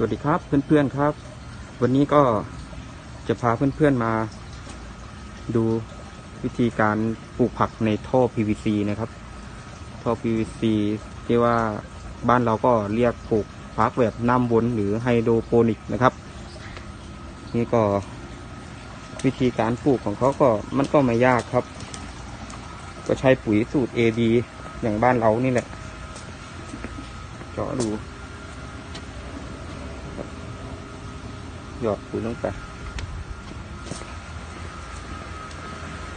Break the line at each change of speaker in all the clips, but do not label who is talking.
สวัสดีครับเพื่อนๆครับ วันนี้ก็จะพาเพื่อนๆมา ดูวิธีการปลูกผักในท่อ PVC นะครับท่อ PVC ที่ว่าบ้านเราก็เรียกปลูกผักแบบน้ำวนหรือไฮโดรโปนิกนะครับ นี่ก็วิธีการปลูกของเขาก็มันก็ไม่ยากครับ ก็ใช้ปุ๋ยสูตร AB อย่างบ้านเรานี่แหละเจาะดู หยอดปุ๋ยลงไป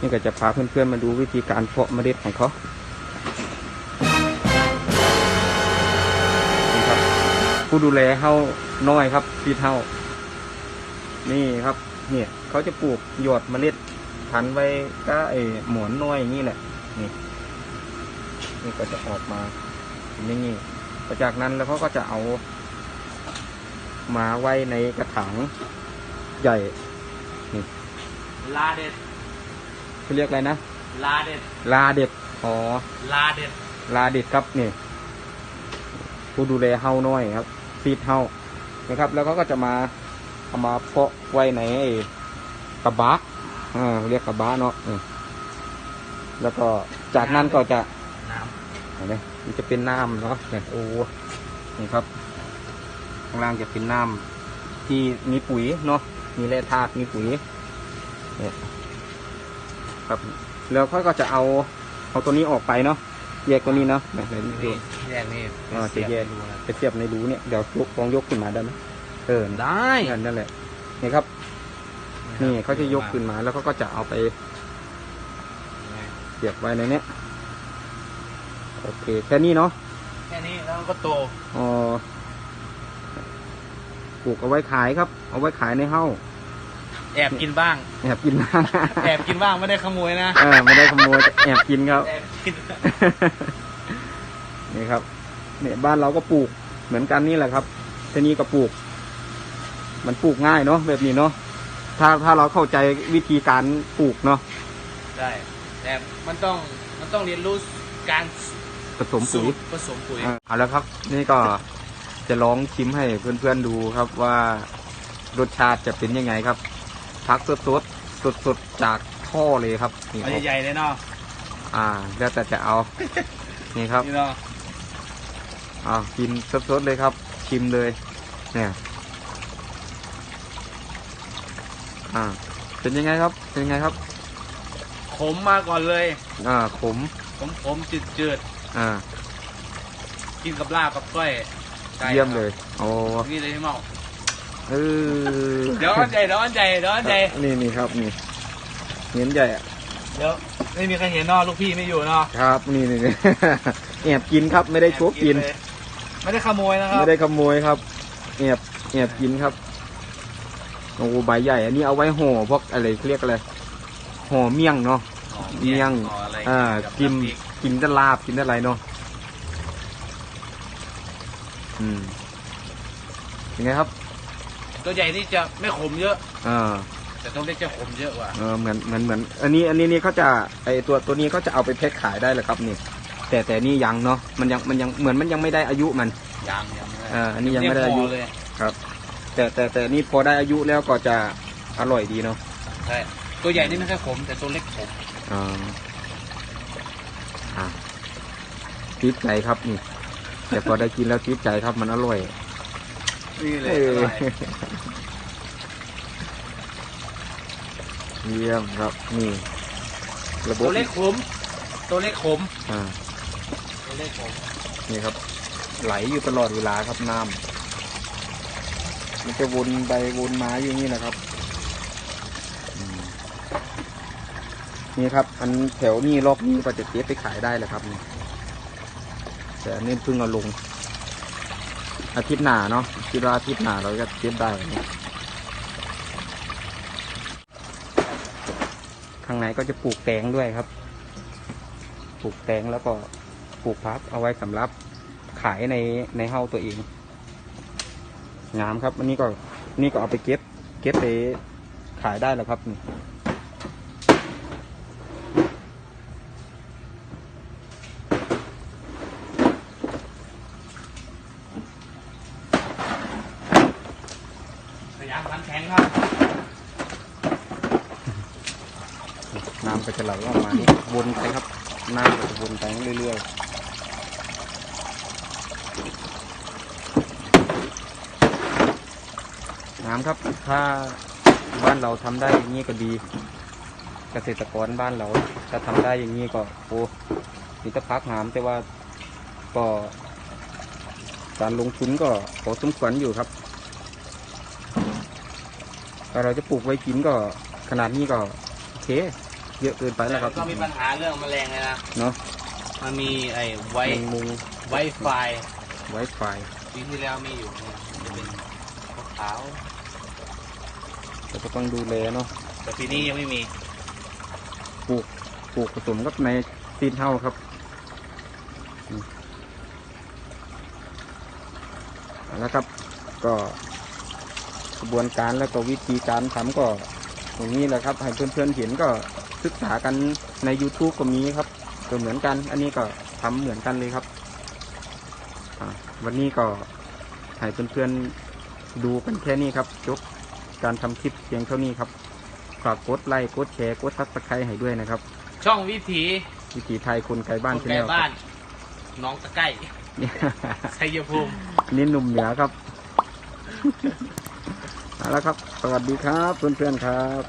นี่ก็จะพาเพื่อนๆมาดูวิธีการเพาะเมล็ดของเขาครับ ผู้ดูแลเฮาน้อยครับพี่เท่านี่ครับ เนี่ยเขาจะปลูกหยอดเมล็ดพันไว้ก็ไอหมอนน้อยอย่างนี้แหละ นี่ นี่ก็จะออกมาเป็นอย่างนี้พอจากนั้นแล้วเขาก็จะเอา มาไว้ในกระถางใหญ่
ลาเด็ด
เขาเรียกอะไรนะ
ลาเด็ด
ลาเด็ดอ๋อ
ลาเด็ด
ลาเด็ดครับนี่ผู้ดูแลเฮาน้อยครับซีดเฮานะครับ แล้วเขาก็จะมาเอามาเพาะไว้ในไอ้กระบะอ่าเรียกกระบะเนาะอืมแล้วก็จากนั้นก็จะ
น้
เห็นไหมมันจะเป็นน้ำเนาะเนี่ยโอ้นี่ครับ ข้างล่างจะเป็นน้ำที่มีปุ๋ยเนาะมีแร่ธาตุมีปุ๋ยเนี่ยครับแล้วเขาก็จะเอาเอาตัวนี้ออกไปเนาะแยกตัวนี้เนาะเนี่ยเดี๋ยวำดู
นี่แยกนี่
อ่าจะแยก
ดูนะ
ไปเสียบในรูเนี่ยเดี๋ยวยกลองยกขึ้นมาได้ไหมเออ
ได้
นั่นนั่นแหละนี่ครับ นี่เขาจะยกขึ้นมาแล้วเขาก็จะเอาไปเสียบไว้ในเนี้ยโอเคแค่นี้เนาะ
แค่นี้แล้วมันก็โต
อ๋อ ปลูกเอาไว้ขายครับ เอาไว้ขายในเฮ้า
แอบกินบ้าง
แอบกินบ้าง
แอบกินบ้างไม่ได้ขโมยนะ
เออไม่ได้ขโมยแต่แอบกินครับ
แอบกิน
นี่ครับ เนี่ยบ้านเราก็ปลูกเหมือนกันนี่แหละครับทีนี้ก็ปลูก มันปลูกง่ายเนาะแบบนี้เนาะถ้าถ้าเราเข้าใจวิธีการปลูกเนาะ
ได้แต่มันต้องมันต้องเรียนรู้การ
ผสมปุ๋ย
สูตรผสมปุ๋ย
อ่าเอาแล้วครับ นี่ก็ จะลองชิมให้เพื่อนๆดูครับว่ารสชาติจะเป็นยังไงครับพักสดสดสดสดๆจากท่อเลยครับนี่ค
เอา
รับ
ใหญ่ๆเลยเนาะ
อ่า แล้วแต่จะเอานี่ครับ
นี่เนาะ
อ่ากินสดๆเลยครับ ชิมเลย เนี่ย อ่า เป็นยังไงครับ เป็นยังไงครับ
ขมมาก่อนเลย
อ่าขม
ขมขมจืดจืด
อ่า
ๆกินกับลาบกับก้อย ไก่
เยี่ยมเลยโอ้
นี่เลยพี่เมา
เออ
เดี๋ยวอันใจเดี๋ยวอันใจเดี๋ยวอันใจ
นี่นี่ครับนี่เห็นใหญ่อะ
เดี๋ยวไม่มีใครเห็นเนาะลูกพี่ไม่อยู่เนาะ
ครับ นี่นี่นี่แอบกินครับไม่ได้โชกกิน
เลยไม่ได้ขโมยนะครับ
ไม่ได้ขโมยครับแอบแอบกินครับโอ้ใบใหญ่ อันนี้เอาไว้ห่อพวกอะไรเรียกอะไรห่อเมี่ยงเนาะ
อ๋อ
เมี่ยง
อ๋ออะไร
อ่า
บ
กินำ
พริ
กินแต่ลาบกินแต่อะไรเนาะ อืมยังไงครับ
ตัวใหญ่นี่จะไม่ขมเยอะ
อ่า
แต่ตัวเล็กจะขมเยอะกว่า
เออเหมือนเหมือนเหมือน อันนี้อันนี้นี่เขาจะไอตัวตัวนี้เขาจะเอาไปแพ็คขายได้เลยครับนี่ แต่แต่นี่ยังเนาะมันยังมันยังเหมือนมันยังไม่ได้อายุมัน
ยังยังไม่ได้
อ่าอันนี้ยังไม่ได้อายุ
พเลย
ครับ แต่แต่แต่นี่พอได้อายุแล้วก็จะอร่อยดีเนาะ
ใช่ ตัวใหญ่นี่ไม่ค่อยขม แต่ตัวเล็กขม
อ่าอ่าติดใจครับนี่ แต่พอได้กินแล้วติดใจครับมันอร่อย
นี่เลย
เอ
อ
อ
ร่อย
เยี่ยมครับนี่ระบบ
ตัวเล็กขมตัวเล็กขม
อ่า
ตัวเล็กขม
นี่ครับ ไหลอยู่ตลอดเวลาครับน้ำมันจะวนไปวนมาอยู่นี่นะครับอืมนี่ครับ อันแถวนี้รอบนี้ก็จะเก็บไปขายได้แหละครับนี่ แต่อันนี่เพิ่งเอาลง อาทิตย์หน้าเนาะคิดว่าอาทิตย์หน้าเราจะเก็บได้ข้างในก็จะปลูกแตงด้วยครับ ปลูกแตงแล้วก็ปลูกพักเอาไว้สำหรับขายในในเฮ้าตัวเอง งามครับอันนี้ก็นี่ก็เอาไปเก็บ เก็บไปขายได้แล้วครับ ครับน้ำก็จะไหลออกมาวนไปครับ น้ำก็จะวนไปเรื่อยๆน้ำครับ ถ้าบ้านเราทำได้อย่างนี้ก็ดี เกษตรกรบ้านเราจะทำได้อย่างนี้ก็โอ้มีตะพักน้ำแต่ว่าก็การลงทุนก็พอสมควรอยู่ครับ ถ้าเราจะปลูกไว้กินก็ขนาดนี้ก็โอเค เยอะเกินไป
แต่
แล้วค
มั
รับ
นก็มีปัญหาเรื่องแมลงเลยนะ
เนาะ
มันมีไอ้ไว
แมงมุง
ไวไฟ
ไวไฟ
ปีที่แล้วมีอยู่เนี่ยจะเป็นขาว
เราก็ต้องดูแลเนาะ
ๆแต่ปีนี้ยังไม่มี
ปลูกปลูกผสมกับในซีนเท่าครับอืมเอาละครับก็ก ระบวนการแล้วก็วิธีการทำก็อย่างนี้แหละครับ ให้เพื่อนๆเห็นก็ศึกษากันใน YouTube ก็มีครับก็เหมือนกัน อันนี้ก็ทำเหมือนกันเลยครับอ่าวันนี้ก็ให้เพื่อนๆดูกันแค่นี้ครับจบการทำคลิปเพียงเท่านี้ครับฝากกดไลค์กดแชร์กดซับสไครต์ให้ด้วยนะครับ
ช่องวิถี
วิถีไทยคนไกลบ้าน
คน
ชา
ไก
แน
ล
ล
บ้านน้องตะไก้ชัยภูมิ
นี่หนุ่มเหนือครับ เอาละครับ สวัสดีครับเพื่อนๆครับ